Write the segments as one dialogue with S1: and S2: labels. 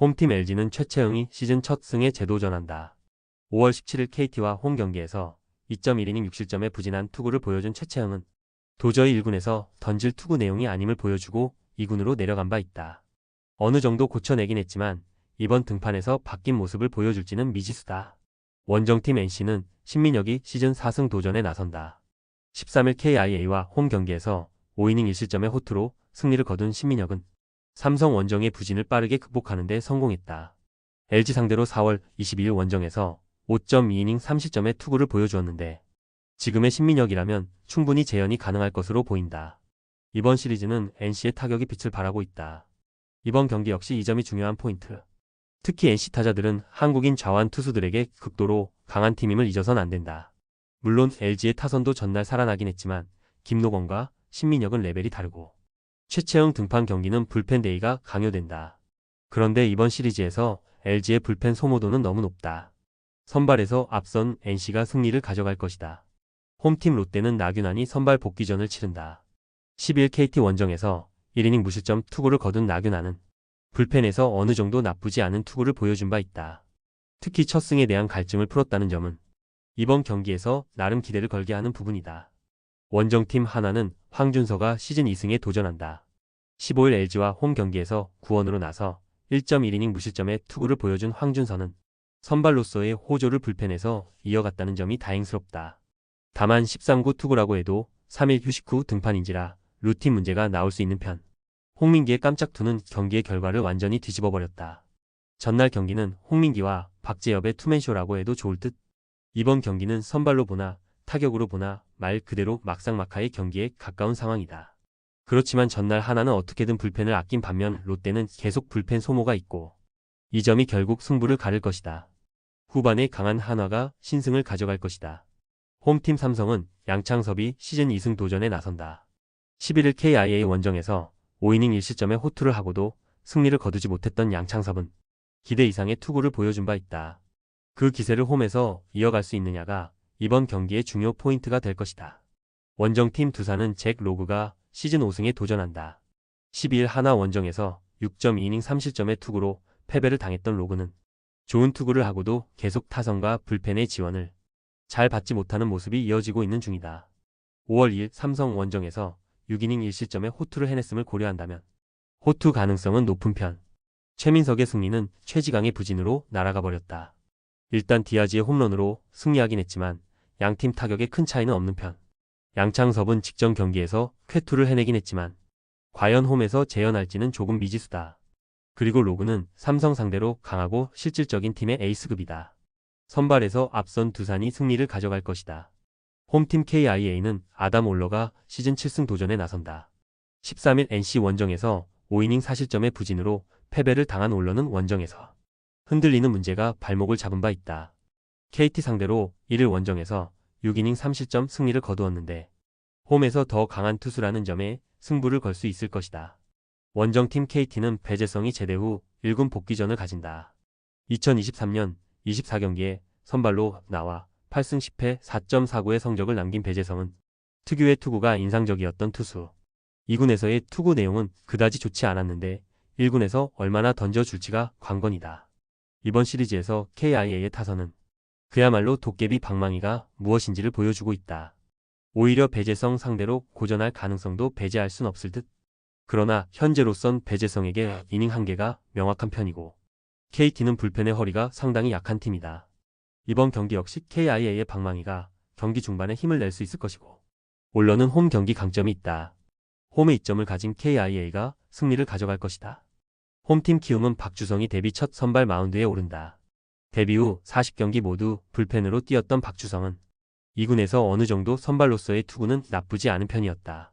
S1: 홈팀 LG는 최채영이 시즌 첫 승에 재도전한다. 5월 17일 KT와 홈 경기에서 2.1이닝 6실점의 부진한 투구를 보여준 최채영은 도저히 1군에서 던질 투구 내용이 아님을 보여주고 2군으로 내려간 바 있다. 어느 정도 고쳐내긴 했지만 이번 등판에서 바뀐 모습을 보여줄지는 미지수다. 원정팀 NC는 신민혁이 시즌 4승 도전에 나선다. 13일 KIA와 홈 경기에서 5이닝 1실점의 호투로 승리를 거둔 신민혁은 삼성 원정의 부진을 빠르게 극복하는 데 성공했다. LG 상대로 4월 22일 원정에서 5.2이닝 3실점의 투구를 보여주었는데 지금의 신민혁이라면 충분히 재현이 가능할 것으로 보인다. 이번 시리즈는 NC의 타격이 빛을 발하고 있다. 이번 경기 역시 이 점이 중요한 포인트. 특히 NC 타자들은 한국인 좌완 투수들에게 극도로 강한 팀임을 잊어선 안 된다. 물론 LG의 타선도 전날 살아나긴 했지만 김노건과 신민혁은 레벨이 다르고 최채영 등판 경기는 불펜 데이가 강요된다. 그런데 이번 시리즈에서 LG의 불펜 소모도는 너무 높다. 선발에서 앞선 NC가 승리를 가져갈 것이다. 홈팀 롯데는 나균환이 선발 복귀전을 치른다. 12일 KT 원정에서 1이닝 무실점 투구를 거둔 나균환은 불펜에서 어느 정도 나쁘지 않은 투구를 보여준 바 있다. 특히 첫 승에 대한 갈증을 풀었다는 점은 이번 경기에서 나름 기대를 걸게 하는 부분이다. 원정팀 하나는 황준서가 시즌 2승에 도전한다. 15일 LG와 홈 경기에서 구원으로 나서 1.1이닝 무실점의 투구를 보여준 황준서는 선발로서의 호조를 불펜에서 이어갔다는 점이 다행스럽다. 다만 13구 투구라고 해도 3일 휴식 후 등판인지라 루틴 문제가 나올 수 있는 편. 홍민기의 깜짝 투는 경기의 결과를 완전히 뒤집어버렸다. 전날 경기는 홍민기와 박재엽의 투맨쇼라고 해도 좋을 듯. 이번 경기는 선발로 보나 타격으로 보나 말 그대로 막상막하의 경기에 가까운 상황이다. 그렇지만 전날 하나는 어떻게든 불펜을 아낀 반면 롯데는 계속 불펜 소모가 있고 이 점이 결국 승부를 가를 것이다. 후반에 강한 한화가 신승을 가져갈 것이다. 홈팀 삼성은 양창섭이 시즌 2승 도전에 나선다. 11일 KIA 원정에서 5이닝 1실점의 호투를 하고도 승리를 거두지 못했던 양창섭은 기대 이상의 투구를 보여준 바 있다. 그 기세를 홈에서 이어갈 수 있느냐가 이번 경기의 중요 포인트가 될 것이다. 원정팀 두산은 잭 로그가 시즌 5승에 도전한다. 12일 하나 원정에서 6.2이닝 3실점의 투구로 패배를 당했던 로그는 좋은 투구를 하고도 계속 타선과 불펜의 지원을 잘 받지 못하는 모습이 이어지고 있는 중이다. 5월 2일 삼성 원정에서 6이닝 1실점의 호투를 해냈음을 고려한다면 호투 가능성은 높은 편. 최민석의 승리는 최지강의 부진으로 날아가 버렸다. 일단 디아지의 홈런으로 승리하긴 했지만 양팀 타격에 큰 차이는 없는 편. 양창섭은 직전 경기에서 쾌투를 해내긴 했지만 과연 홈에서 재현할지는 조금 미지수다. 그리고 로그는 삼성 상대로 강하고 실질적인 팀의 에이스급이다. 선발에서 앞선 두산이 승리를 가져갈 것이다. 홈팀 KIA는 아담 올러가 시즌 7승 도전에 나선다. 13일 NC 원정에서 5이닝 4실점의 부진으로 패배를 당한 올러는 원정에서 흔들리는 문제가 발목을 잡은 바 있다. KT 상대로 1일 원정에서 6이닝 3실점 승리를 거두었는데 홈에서 더 강한 투수라는 점에 승부를 걸 수 있을 것이다. 원정팀 KT는 배재성이 제대 후 1군 복귀전을 가진다. 2023년 24경기에 선발로 나와 8승 10패 4.49의 성적을 남긴 배재성은 특유의 투구가 인상적이었던 투수. 2군에서의 투구 내용은 그다지 좋지 않았는데 1군에서 얼마나 던져줄지가 관건이다. 이번 시리즈에서 KIA의 타선은 그야말로 도깨비 방망이가 무엇인지를 보여주고 있다. 오히려 배재성 상대로 고전할 가능성도 배제할 순 없을 듯. 그러나 현재로선 배재성에게 이닝 한계가 명확한 편이고 KT는 불펜의 허리가 상당히 약한 팀이다. 이번 경기 역시 KIA의 방망이가 경기 중반에 힘을 낼 수 있을 것이고 올러는 홈 경기 강점이 있다. 홈의 이점을 가진 KIA가 승리를 가져갈 것이다. 홈팀 키움은 박주성이 데뷔 첫 선발 마운드에 오른다. 데뷔 후 40경기 모두 불펜으로 뛰었던 박주성은 2군에서 어느 정도 선발로서의 투구는 나쁘지 않은 편이었다.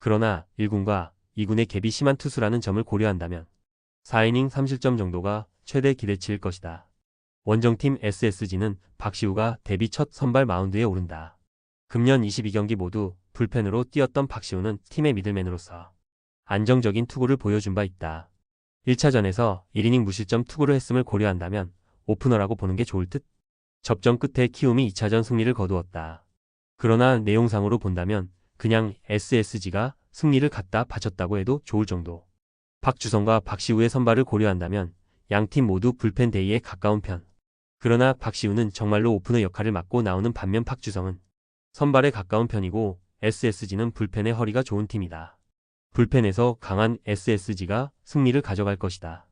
S1: 그러나 1군과 2군의 갭이 심한 투수라는 점을 고려한다면 4이닝 3실점 정도가 최대 기대치일 것이다. 원정팀 SSG는 박시우가 데뷔 첫 선발 마운드에 오른다. 금년 22경기 모두 불펜으로 뛰었던 박시우는 팀의 미들맨으로서 안정적인 투구를 보여준 바 있다. 1차전에서 1이닝 무실점 투구를 했음을 고려한다면 오프너라고 보는 게 좋을 듯. 접전 끝에 키움이 2차전 승리를 거두었다. 그러나 내용상으로 본다면 그냥 SSG가 승리를 갖다 바쳤다고 해도 좋을 정도. 박주성과 박시우의 선발을 고려한다면 양 팀 모두 불펜 데이에 가까운 편. 그러나 박시우는 정말로 오프너 역할을 맡고 나오는 반면 박주성은 선발에 가까운 편이고 SSG는 불펜의 허리가 좋은 팀이다. 불펜에서 강한 SSG가 승리를 가져갈 것이다.